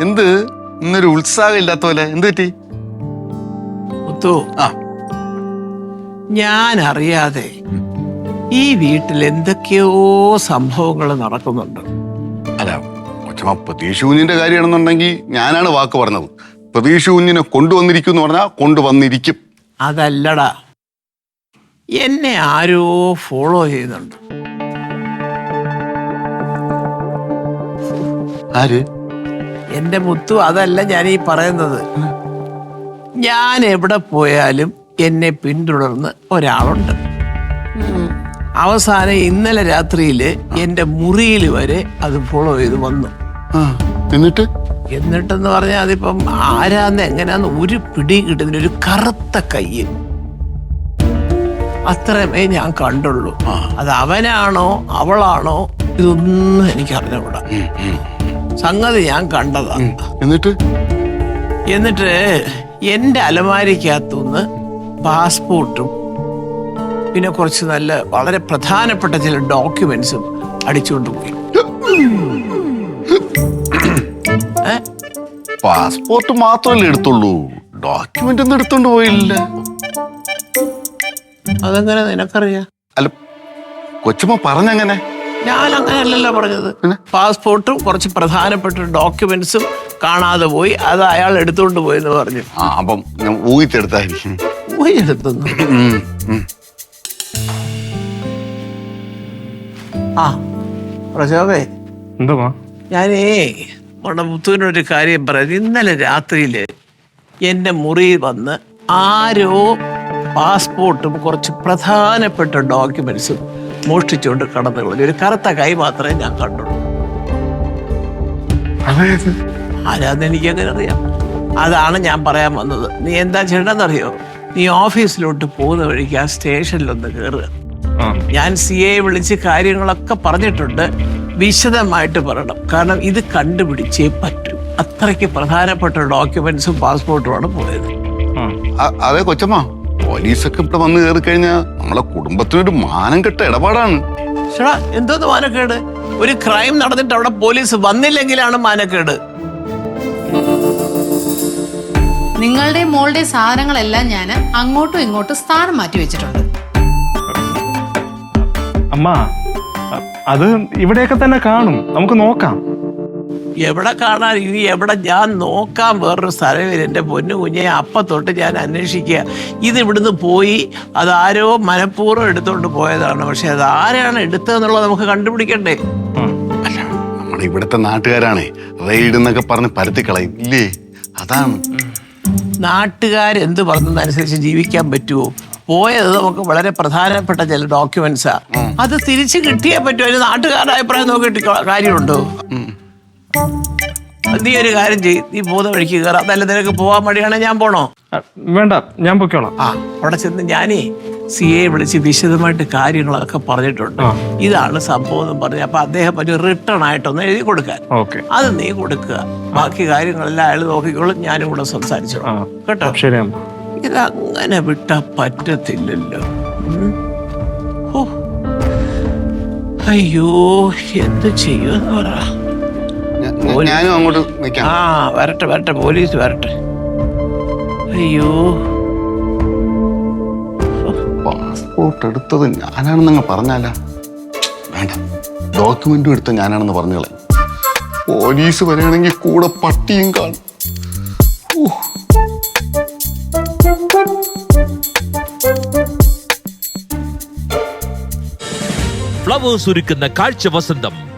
എന്ത്? ഇന്നൊരു ഉത്സാഹം ഇല്ലാത്ത പോലെ. എന്ത് പറ്റി? മുത്തു. ആ. ഞാൻ അറിയാതെ ഈ വീട്ടിൽ എന്തൊക്കെയോ സംഭവങ്ങൾ നടക്കുന്നുണ്ട്. അല്ല കൊച്ചമ്മ പ്രതീക്ഷ കുഞ്ഞിന്റെ കാര്യമാണെന്നുണ്ടെങ്കിൽ ഞാനാണ് വാക്ക് പറഞ്ഞത്. പ്രതീക്ഷ കുഞ്ഞിനെ കൊണ്ടുവന്നിരിക്കും എന്ന് പറഞ്ഞാൽ കൊണ്ടുവന്നിരിക്കും. അതല്ലടാ. എന്നെ ആരോ ഫോളോ ചെയ്യുന്നുണ്ട്. ആര്? എന്റെ മുത്തു അതല്ല ഞാൻ ഈ പറയുന്നത്. ഞാൻ എവിടെ പോയാലും എന്നെ പിന്തുടർന്ന് ഒരാളുണ്ട്. അവസാനം ഇന്നലെ രാത്രിയിൽ എന്റെ മുറിയിൽ വരെ അത് ഫോളോ ചെയ്ത് വന്നു. എന്നിട്ട്? എന്നിട്ടെന്ന് പറഞ്ഞാൽ അതിപ്പം ആരാന്ന് എങ്ങനെയാന്ന് ഒരു പിടി കിട്ടുന്നില്ല ഒരു കറുത്ത കയ്യ്. അത്രമേ ഞാൻ കണ്ടുള്ളൂ. അത് അവനാണോ അവളാണോ ഇതൊന്നും എനിക്ക് അറിഞ്ഞുകൂടാ സംഗതി ഞാൻ കണ്ടതാ. എന്നിട്ട്? എന്നിട്ട് എന്റെ അലമാരിക്കകത്തുനിന്ന് പാസ്പോർട്ടും പിന്നെ കുറച്ച് നല്ല വളരെ പ്രധാനപ്പെട്ട ചില ഡോക്യുമെന്റ്സും അടിച്ചുകൊണ്ട് പോയി? പാസ്പോർട്ട് മാത്രമല്ലേ എടുത്തുള്ളൂ? ഡോക്യുമെന്റ് ഒന്നും എടുത്തോണ്ട് പോയില്ല. അതെങ്ങനെ നിനക്കറിയാ? അല്ല കൊച്ചുമ്മ പറഞ്ഞങ്ങനെ? ഞാൻ അങ്ങനെയല്ലല്ലോ പറഞ്ഞത് പാസ്പോർട്ടും കുറച്ച് പ്രധാനപ്പെട്ട ഡോക്യുമെന്റ്സും കാണാതെ പോയി അത് അയാൾ എടുത്തുകൊണ്ട് പോയെന്ന് പറഞ്ഞു. ആ അപ്പം ഞാൻ ഊഹിച്ചെടുത്തായിരിക്കും. ഊഹിച്ചെടുത്തു. ആ പ്രശോഭേ. എന്തോ മാ ഞാനേ മണപുത്തൂരിനൊരു കാര്യം പറയാം. ഇന്നലെ രാത്രിയിൽ എന്റെ മുറി വന്ന് ആരോ പാസ്പോർട്ടും കുറച്ച് പ്രധാനപ്പെട്ട ഡോക്യുമെന്റ്സും മോഷ്ടിച്ചുകൊണ്ട് കടന്നു കളഞ്ഞു ഒരു കറുത്ത കൈ മാത്രമേ ഞാൻ കണ്ടുള്ളൂ. ആരാന്ന് എനിക്ക് അങ്ങനെ അറിയാം? അതാണ് ഞാൻ പറയാൻ വന്നത്. നീ എന്താ ചെയ്യണമെന്നറിയോ നീ ഓഫീസിലോട്ട് പോകുന്ന വഴിക്ക് ആ സ്റ്റേഷനിലൊന്ന് കയറുക ഞാൻ സി എ വിളിച്ച് കാര്യങ്ങളൊക്കെ പറഞ്ഞിട്ടുണ്ട്. വിശദമായിട്ട് പറയണം. കാരണം ഇത് കണ്ടുപിടിച്ചേ പറ്റൂ. അത്രയ്ക്ക് പ്രധാനപ്പെട്ട ഡോക്യുമെന്റ്സും പാസ്പോർട്ടുമാണ് പോയത്. അതെ കൊച്ചമ്മ. പോലീസൊക്കെ ഇവിടെ വന്ന് കയറി കഴിഞ്ഞാൽ നമ്മളെ കുടുംബത്തിനൊരു മാനം കെട്ട ഇടപാടാണ്. ചേടാ എന്തോന്ന് മാനക്കേട്? ഒരു ക്രൈം നടന്നിട്ട് അവിടെ പോലീസ് വന്നില്ലെങ്കിലാണ് മാനക്കേട്. നിങ്ങളുടെ മോളുടെ സാധനങ്ങളെല്ലാം ഞാൻ അങ്ങോട്ടും ഇങ്ങോട്ടും സ്ഥാനം മാറ്റി വെച്ചിട്ടുണ്ട്. അമ്മ അത് ഇവിടെയൊക്കെ തന്നെ കാണും. നമുക്ക് നോക്കാം. എവിടെ കാണാൻ ഇനി എവിടെ ഞാൻ നോക്കാൻ വേറൊരു സ്ഥലമില്ല. എന്റെ പൊന്നു കുഞ്ഞെ അപ്പം തൊട്ട് ഞാൻ അന്വേഷിക്കുക. ഇത് ഇവിടുന്ന് പോയി അതാരോ മനഃപൂർവം എടുത്തുകൊണ്ട് പോയതാണ്. പക്ഷെ അത് ആരാണ് എടുത്തതെന്നുള്ളത് നമുക്ക് കണ്ടുപിടിക്കണ്ടേ? നമ്മൾ ഇവിടുത്തെ നാട്ടുകാരാണേ. റെയ്ഡ് എന്നൊക്കെ പറഞ്ഞ് പരത്തിക്കളയും ഇല്ലേ അതാണ്. നാട്ടുകാരെന്ത് പറഞ്ഞതനുസരിച്ച് ജീവിക്കാൻ പറ്റുമോ പോയത് നമുക്ക് വളരെ പ്രധാനപ്പെട്ട ചില ഡോക്യുമെന്റ്സാ അത് തിരിച്ചു കിട്ടിയേ പറ്റുമോ അതിന് നാട്ടുകാരുടെ അഭിപ്രായം നോക്കിയിട്ട് കാര്യമുണ്ടോ. നീ ഒരു കാര്യം ചെയ്യ്. നീ പോകുന്ന വഴിക്ക് കയറാം അതല്ല നിനക്ക് പോവാൻ വഴിയാണെങ്കിൽ ഞാൻ പോണോ? വേണ്ട ഞാൻ പൊയ്ക്കോളാം. ആ അവിടെ ചെന്ന് ഞാനേ സി എ വിളിച്ച് വിശദമായിട്ട് കാര്യങ്ങളൊക്കെ പറഞ്ഞിട്ടുണ്ട്. ഇതാണ് സംഭവം എന്ന് പറഞ്ഞു അപ്പൊ അദ്ദേഹം പറ്റി റിട്ടേൺ ആയിട്ടൊന്ന് എഴുതി കൊടുക്കാൻ. അത് നീ കൊടുക്കുക. ബാക്കി കാര്യങ്ങളെല്ലാം അയാൾ നോക്കിക്കോളും. ഞാനും കൂടെ സംസാരിച്ചോളാം. കേട്ടോ? ഇത് അങ്ങനെ വിട്ടാ പറ്റത്തില്ലല്ലോ. അയ്യോ എന്ത് ചെയ്യുമെന്ന് പറ. ഞാ- ഞാ- ഞാനും അങ്ങോട്ട് നിൽക്കാം ആ വരട്ടെ വരട്ടെ പോലീസ് വരട്ടെ. അയ്യോ. പാസ്പോർട്ട് എടുത്തത് ഞാനാണെന്നങ്ങ് പറഞ്ഞാല? വേണ്ട ഡോക്യുമെന്റും എടുത്ത ഞാനാണെന്ന് പറഞ്ഞോളെ പോലീസ് വരികയാണെങ്കിൽ കൂടെ പട്ടിയും കാണും. ഫ്ലവേഴ്സ് ഒരുക്കുന്ന കാഴ്ച വസന്തം.